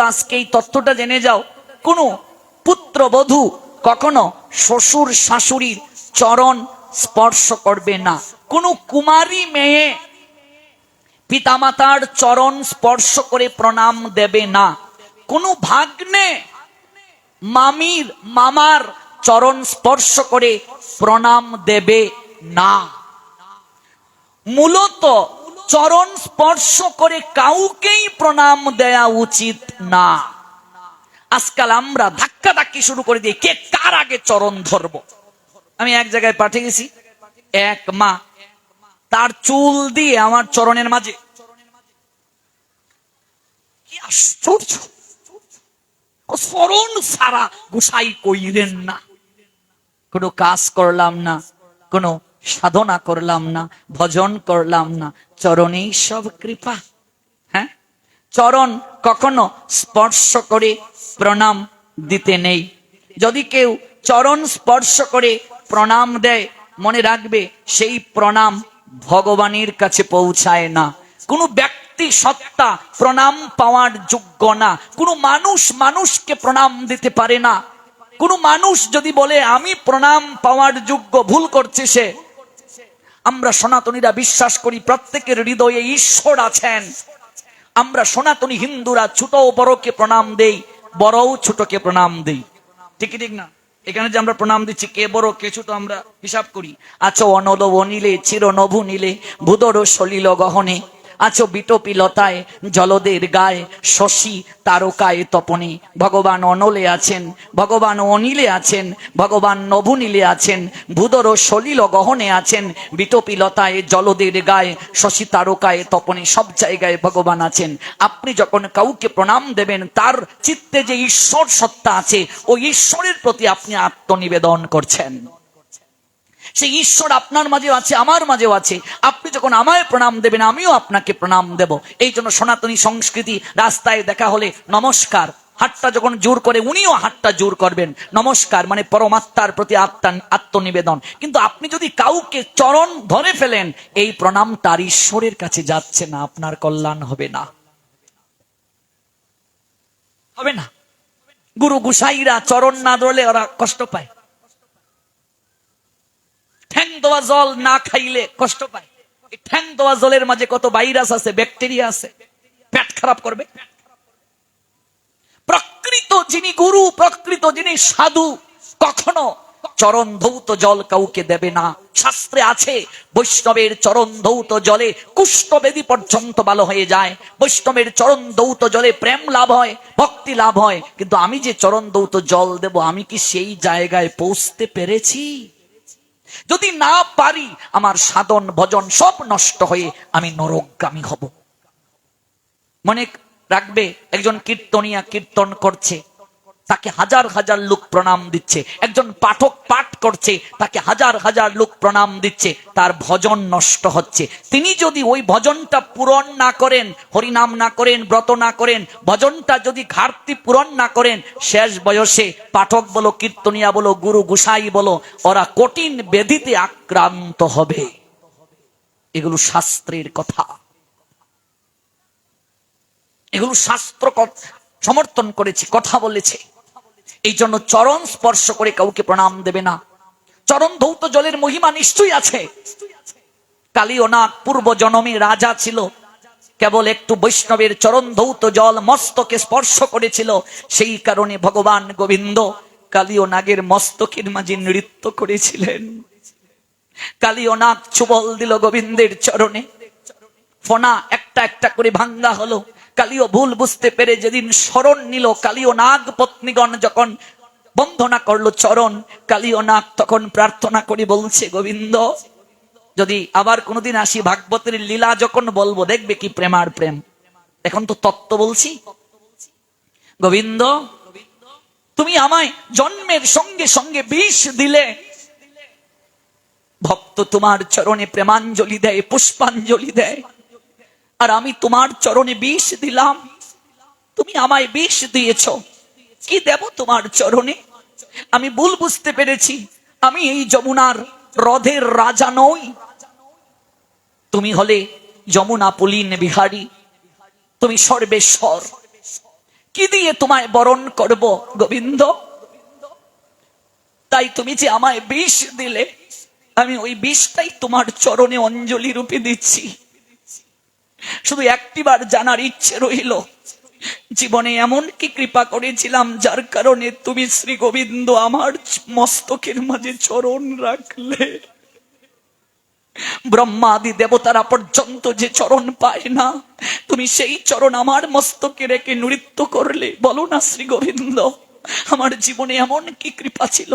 আজকে এই তথ্যটা জেনে যাও। কোনো পুত্রবধূ কখনো শ্বশুর শাশুড়ির চরণ স্পর্শ করবে না। কোনো কুমারী মেয়ে পিতামাতার চরণ স্পর্শ করে প্রণাম দেবে না। কোনো ভাগ্নে মামির, মামার চরণ স্পর্শ করে প্রণাম দেবে না। মূলত চরণ স্পর্শ করে কাউকেই প্রণাম দেয়া উচিত না। আজকাল আমরা ধাক্কা ধাক্কি শুরু করে দিই, কে কার আগে চরণ ধরব? আমি এক জায়গায় পাঠিয়ে গেছি, এক মা, তার চুল দিয়ে আমার চরণের মাঝে। আশ্চর্য! স্মরণ সারা গুসাই কইলেন না। কোনো কাজ করলাম না, কোনো সাধনা করলাম না, ভজন করলাম না। চরণেই সব কৃপা। হ্যাঁ? চরণ কখনো স্পর্শ করে প্রণাম দিতে নেই। যদি কেউ চরণ স্পর্শ করে প্রণাম দেয়, মনে রাখবে সেই প্রণাম ভগবানের কাছে পৌঁছায় না। কোনো ব্যক্তি সত্তা প্রণাম পাওয়ার যোগ্য না। কোনো মানুষ মানুষকে প্রণাম দিতে পারে না। কোনো মানুষ যদি বলে, আমি প্রণাম পাওয়ার যোগ্য, ভুল করছে সে আমরা সনাতনীরা বিশ্বাস করি প্রত্যেকের হৃদয়ে ঈশ্বর আছেন। আমরা সনাতনী হিন্দুরা ছোট বড়কে প্রণাম দেই, বড়ও ছোটকে প্রণাম দেই। ঠিক ঠিক না? এখানে যে আমরা প্রণাম দিচ্ছি, কে বড়, কে ছোট, আমরা হিসাব করি। আছো অনল অনিলে চির নভু নিলে ভূদর সলিল গহনে। আছো বিটপি লতায় জলদের গায়ে শশী তারকায় তপনে। ভগবান অনলে আছেন, ভগবান অনিলে আছেন, ভগবান নভুনীলে আছেন ভূদর সলিল গহনে আছেন বিটপি লতায় জলদের গায়ে শশী তারকায় তপনে। সব জায়গায় ভগবান আছেন। আপনি যখন কাউকে প্রণাম দেবেন, তার চিত্তে যে ঈশ্বর সত্তা আছে, ওই ঈশ্বরের প্রতি আপনি আত্মনিবেদন করছেন। সেই ঈশ্বর আপনার মাঝেও আছে, আমার মাঝেও আছে। আপনি যখন আমায় প্রণাম দেবেন, আমিও আপনাকে প্রণাম দেব। এই জন্য সনাতনী সংস্কৃতি রাস্তায় দেখা হলে নমস্কার। হাতটা যখন জোর করে, উনিও হাতটা জোর করবেন। নমস্কার মানে পরমাত্মার প্রতি আত্মা আত্মনিবেদন। কিন্তু আপনি যদি কাউকে চরণ ধরে ফেলেন, এই প্রণাম তার ঈশ্বরের কাছে যাচ্ছে না, আপনার কল্যাণ হবে না। হবে না। গুরু গুসাইরা চরণ না ধরলে ওরা কষ্ট পায়। ঠ্যাং দেওয়া জল না খাইলে কষ্ট পায়। এই ঠ্যাং দেওয়া জলের মাঝে কত ভাইরাস আছে, ব্যাকটেরিয়া আছে, পেট খারাপ করবে। প্রকৃত যিনি গুরু, প্রকৃত যিনি সাধু, কখনো চরণ ধৌত জল কাউকে দেবে না। শাস্ত্রে আছে, বৈষ্ণবের চরণ ধৌত জলে কুষ্ঠবেদী পর্যন্ত ভালো হয়ে যায়। বৈষ্ণবের চরণ দৌত জলে প্রেম লাভ হয়, ভক্তি লাভ হয়। কিন্তু আমি যে চরণ দৌত জল দেব, আমি কি সেই জায়গায় পৌঁছতে পেরেছি? যদি না পারি, আমার সাধন, ভজন সব নষ্ট হয়ে আমি নরকগামী হব। মনে রাখবে, একজন কীর্তনিয়া কীর্তন করছে। তাকে হাজার হাজার লোক প্রণাম দিচ্ছে। একজন পাঠক পাঠ করছে, তাকে হাজার হাজার লোক প্রণাম দিচ্ছে, তার ভজন নষ্ট হচ্ছে। তিনি যদি ওই ভজনটা পূরণ না করেন, হরিনাম না করেন, ব্রত না করেন, ভজনটা যদি ঘাটতি পূরণ না করেন, শেষ বয়সে পাঠক বলো, কীর্তনিয়া বলো, গুরু গুসাই বলো, ওরা কঠিন বেদিতে আক্রান্ত হবে। এগুলো শাস্ত্রের কথা। এগুলো শাস্ত্র সমর্থন করেছে, কথা বলেছে। এই জন্য চরণ স্পর্শ করে কাউকে প্রণাম দেবে না। চরণ ধৌত জলের মহিমা নিশ্চয়ই আছে। কালীয়নাথ পূর্ব জনমে রাজা ছিল। কেবল একটু বৈষ্ণবের চরণ ধৌত জল মস্তকে স্পর্শ করেছিল। সেই কারণে ভগবান গোবিন্দ কালীয় নাগের মস্তকের মাঝে নৃত্য করেছিলেন। কালীয় নাগ চুবল দিল গোবিন্দের চরণে। ফোনা একটা একটা করে ভাঙ্গা হলো। কালীয় ভুল বুঝতে পেরে যেদিন স্মরণ নিল কালীয় নাগ পত্নীগণ যখন বন্ধনা করল চরণ কালীয় নাগ তখন প্রার্থনা করে বলছে, গোবিন্দ, যদি আবার কোনোদিন আসি ভাগবতের লীলা যখন বলব, দেখবে কি প্রেমার প্রেম। এখন তো তত্ত্ব বলছি। গোবিন্দ, তুমি আমায় জন্মের সঙ্গে সঙ্গে বিষ দিলে। ভক্ত তোমার চরণে প্রেমাঞ্জলি দেয়, পুষ্পাঞ্জলি দেয়। আর আমি তোমার চরণে বিষ দিলাম। তুমি আমায় বিষ দিয়েছ। কি দেব তোমার চরণে? আমি ভুল বুঝতে পেরেছি। আমি এই যমুনার হ্রদের রাজা নই। তুমি হলে যমুনা পুলিন বিহারী। তুমি সর্বেশ্বর। কি দিয়ে তোমায় বরণ করব, গোবিন্দ? তাই তুমি যে আমায় বিষ দিলে, আমি ওই বিষটাই তোমার চরণে অঞ্জলি রূপে দিচ্ছি। শুধু একটিবার জানার ইচ্ছে রইল। জীবনে এমন কি কৃপা করেছিলাম যার কারণে তুমি শ্রী গোবিন্দ আমার মস্তকের মাঝে চরণ রাখলে। ব্রহ্মাদি দেবতারা পর্যন্ত যে চরণ পায় না, তুমি সেই চরণ আমার মস্তকে রেখে নৃত্য করলে। বলো না শ্রী গোবিন্দ আমার জীবনে এমন কি কৃপা ছিল?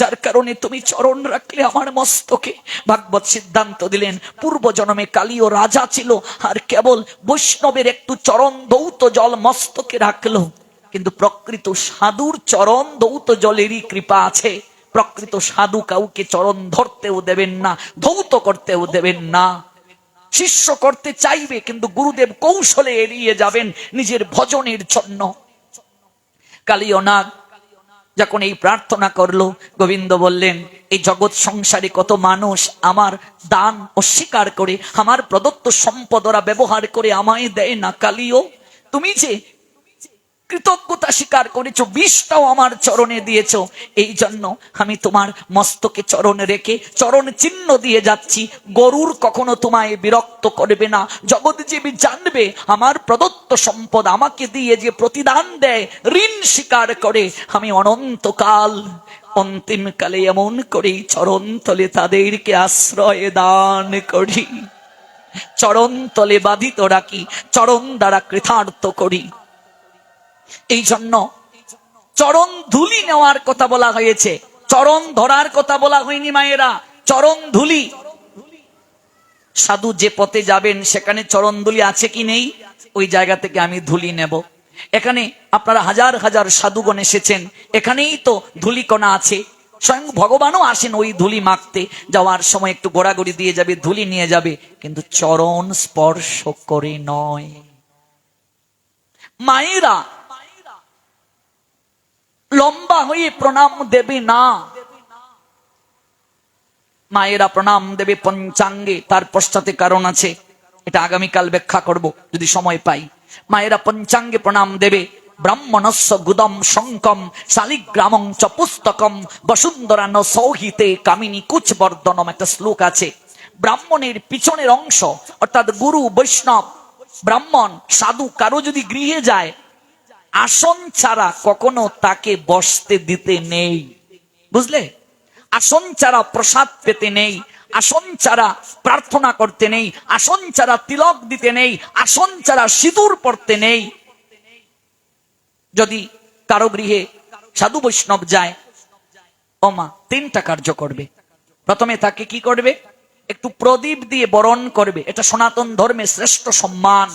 যার কারণে তুমি চরণ রাখলে আমার মস্তকে। ভাগবত সিদ্ধান্ত দিলেন পূর্ব জন্মে কালীয় রাজা ছিল, আর কেবল বৈষ্ণবের একটু চরণ দৌত জল মস্তকে রাখল। কিন্তু প্রকৃত সাধুর চরণ দৌত জলেরই কৃপা আছে। প্রকৃত সাধু কাউকে চরণ ধরতেও দেবেন না, ধৌত করতেও দেবেন না। শিষ্য করতে চাইবে, কিন্তু গুরুদেব কৌশলে এড়িয়ে যাবেন নিজের ভজনের জন্য। কালীয় নাগ যখন এই প্রার্থনা করল, গোবিন্দ বললেন, এই জগৎ সংসারে কত মানুষ আমার দান অস্বীকার করে, আমার প্রদত্ত সম্পদরা ব্যবহার করে আমায় দেয় না, কালিও? তুমি যে কৃতজ্ঞতা স্বীকার করেছ, বিষটাও আমার চরণে দিয়েছ। এই জন্য আমি তোমার মস্তকে চরণ রেখে চরণ চিহ্ন দিয়ে যাচ্ছি। গরুর কখনো তোমায় বিরক্ত করবে না। জগৎজীবী জানবে আমার প্রদত্ত সম্পদ আমাকে দিয়ে যে প্রতিদান দেয়, ঋণ স্বীকার করে। আমি অনন্তকাল, অন্তিমকালে এমন করেই চরণ তলে তাদেরকে আশ্রয় দান করি। চরণ তলে বাধিত রাখি, চরণ দ্বারা কৃতার্থ করি। এই জন্য চরণ ধুলি নেওয়ার কথা বলা হয়েছে। চরণ ধরার কথা বলা হয়নি মায়েরা। চরণ ধুলি। সাধু যে পথে যাবেন, সেখানে চরণ ধুলি আছে কি নেই? ওই জায়গা থেকে আমি ধুলি নেব। এখানে আপনারা হাজার হাজার সাধুগণ এসেছেন। এখানেই তো ধুলিকণা আছে। স্বয়ং ভগবানও আসেন ওই ধুলি মাখতে। যাওয়ার সময় একটু গোড়াগড়ি দিয়ে যাবে, ধুলি নিয়ে যাবে। কিন্তু চরণ স্পর্শ করে নয়। মায়েরা লম্বা হয়ে প্রণাম দেবে না। মায়েরা প্রণাম দেবে পঞ্চাঙ্গে, তার পশ্চাতে কারণ আছে, এটা আগামীকাল ব্যাখ্যা করব, যদি সময় পাই। মায়েরা পঞ্চাঙ্গে প্রণাম দেবে, ব্রাহ্মণস্য গুদম শঙ্কম, শালিগ্রামং চ পুস্তকম বসুন্ধরা ন সৌহিতে কামিনী কুচবর্ধনম, একটা শ্লোক আছে। ব্রাহ্মণের পিছনের অংশ, অর্থাৎ গুরু বৈষ্ণব, ব্রাহ্মণ, সাধু কারও যদি গৃহে যায় আসন ছাড়া কখনো তাকে বসতে দিতে নেই। বুঝলে? আসন ছাড়া প্রসাদ পেতে নেই, আসন ছাড়া প্রার্থনা করতে নেই, আসন ছাড়া তিলক দিতে নেই, আসন ছাড়া সিঁদুর পড়তে নেই। যদি কারও গৃহে সাধু বৈষ্ণব যায় ওমা তিনটা কার্য করবে। প্রথমে তাকে কি করবে? একটু প্রদীপ দিয়ে বরণ করবে। এটা সনাতন ধর্মের শ্রেষ্ঠ সম্মান।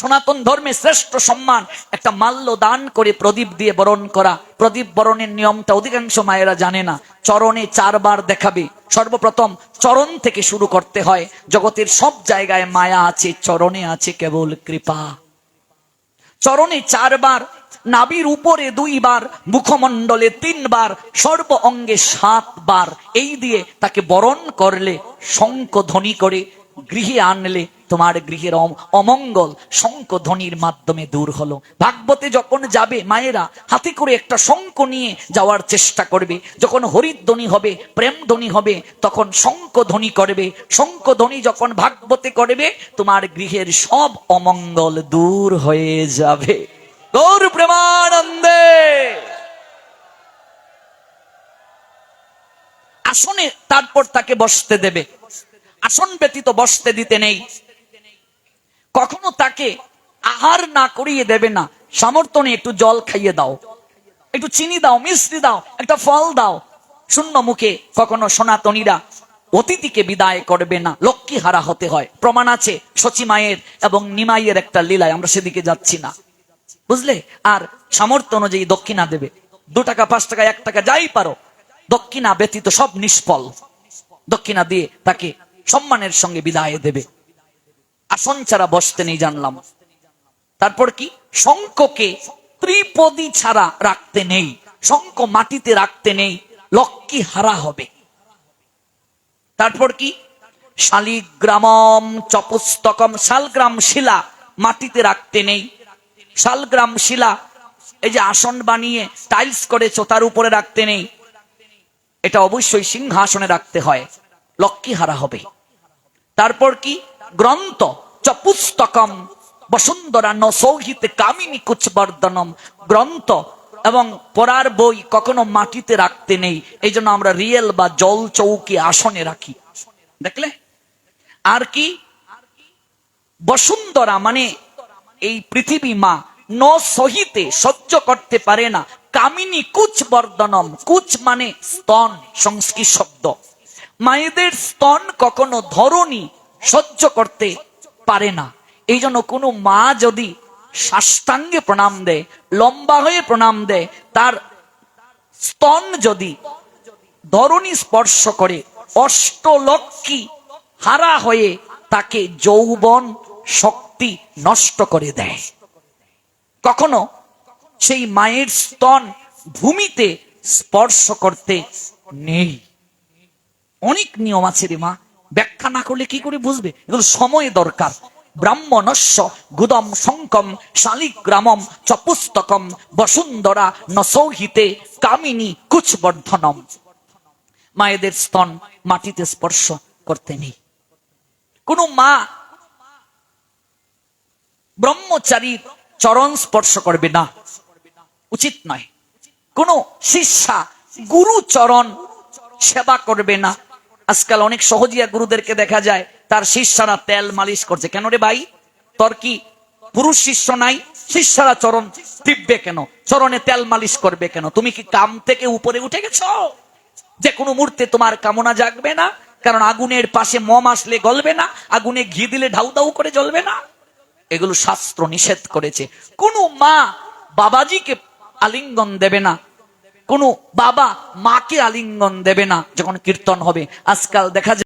সনাতন ধর্মে শ্রেষ্ঠ সম্মান, একটা মাল্য দান করে প্রদীপ দিয়ে বরণ করা। প্রদীপ বরণের নিয়মটা অধিকাংশ মায়েরা জানে না। চরণে চারবার দেখাবে। সর্বপ্রথম চরণ থেকে শুরু করতে হয়। জগতের সব জায়গায় মায়া আছে, চরণে আছে কেবল কৃপা। চরণে চারবার নাবির উপরে দুইবার, মুখমণ্ডলে তিনবার, সর্ব অঙ্গে সাতবার। এই দিয়ে তাকে বরণ করলে শঙ্খ ধ্বনি করে গৃহে আনলে তোমার গৃহের অমঙ্গল শঙ্খ ধ্বনির মাধ্যমে দূর হলো। ভাগবতে যখন যাবে মায়েরা, হাতে করে একটা শঙ্খ নিয়ে যাওয়ার চেষ্টা করবে। যখন হরিধ্বনি হবে প্রেম ধ্বনি হবে, তখন শঙ্খ ধ্বনি করবে। শঙ্খ ধ্বনি যখন ভাগবতে করবে, তোমার গৃহের সব অমঙ্গল দূর হয়ে যাবে। গৌর প্রেমানন্দে! আসনে তারপর তাকে বসতে দেবে। আসন ব্যতীত বসতে দিতে নেই। কখনো তাকে আহার না করিয়ে দেবে না। সামর্থ্য একটু জল খাইয়ে দাও। একটু চিনি দাও, মিষ্টি দাও, একটা ফল দাও। শূন্য মুখে কখনো সনাতনীরা অতিথিকে বিদায় করবে না। লক্ষ্মী হারা হতে হয়। প্রমাণ আছে সচি মায়ের এবং নিমাইয়ের একটা লীলায়, আমরা সেদিকে যাচ্ছি না। বুঝলে? আর সামর্থ্য অনুযায়ী দক্ষিণা দেবে। দু টাকা, পাঁচ টাকা, এক টাকা, যাই পারো। দক্ষিণা ব্যতীত সব নিষ্ফল। দক্ষিণা দিয়ে তাকে সম্মানের সঙ্গে বিদায় দেবে। আসন ছাড়া বসতে নেই জানলাম। তারপর কি? শঙ্ককে ত্রিপদী ছাড়া রাখতে নেই। শঙ্ক মাটিতে রাখতে নেই। লক্ষ্মী হারা হবে। তারপর কি? শালিগ্রামম চপুস্তকম, শালগ্রাম শিলা মাটিতে রাখতে নেই। শালগ্রাম শিলা এই যে আসন বানিয়ে টাইলস করে চোতার উপরে রাখতে নেই। এটা অবশ্যই সিংহাসনে রাখতে হয়। লক্ষ্মী হারা হবে। তারপর কি? গ্রন্থ চ পুস্তকম বসুন্ধরা ন সৌহিতে কামিনী কুচবর্ধনম। গ্রন্থ এবং পড়ার বই কখনো মাটিতে রাখতে নেই। এই জন্য আমরা রিয়েল বা জল চৌকি আসনে রাখি। দেখলে? আর কি? বসুন্ধরা মানে এই পৃথিবী মা। ন সহিতে সহ্য করতে পারে না। কামিনী কুচ বর্ধনম কুচ মানে স্তন, সংস্কৃত শব্দ। মায়েদের স্তন কখনো ধরনি। সহ্য করতে পারে না। এই জন্য কোনো মা যদি সাষ্টাঙ্গে প্রণাম দেয়, লম্বা হয়ে প্রণাম দেয়, তার স্তন যদি ধরণী স্পর্শ করে অষ্টলক্ষী হারা হয়ে তাকে যৌবন শক্তি নষ্ট করে দেয়। কখনো সেই মায়ের স্তন ভূমিতে স্পর্শ করতে নেই। অনেক নিয়ম আছে রে মা। ব্যাখ্যা না করলে কি করে বুঝবে? এগুলো সময় দরকার। ব্রাহ্মণস্য গুদম শঙ্কম শালিগ্রামম চ পুস্তকম বসুন্ধরা নসৌহিতে কামিনী কুচবর্ধনম। মায়েদের স্তন মাটিতে স্পর্শ করতে নেই। কোন মা ব্রহ্মচারী চরণ স্পর্শ করবে না। উচিত নয়। কোন শিষ্যা গুরু চরণ সেবা করবে না। আজকাল অনেক সহজিয়া গুরুদেরকে দেখা যায়, তার শিষ্যরা তেল মালিশ করছে। কেন রে ভাই? তোর কি পুরুষ শিষ্য নাই? শিষ্যরা চরণ টিপবে কেন? চরণে তেল মালিশ করবে কেন? তুমি কি কাম থেকে উপরে উঠে গেছো? যে কোনো মুহূর্তে তোমার কামনা জাগবে না, কারণ আগুনের পাশে মম আসলে গলবে না, আগুনে ঘি দিলে ঢাউ দাউ করে জ্বলবে না। এগুলো শাস্ত্র নিষেধ করেছে। কোন মা বাবাজিকে আলিঙ্গন দেবে না। কোন বাবা মাকে আলিঙ্গন দেবে না যখন কীর্তন হবে। আজকাল দেখা যায়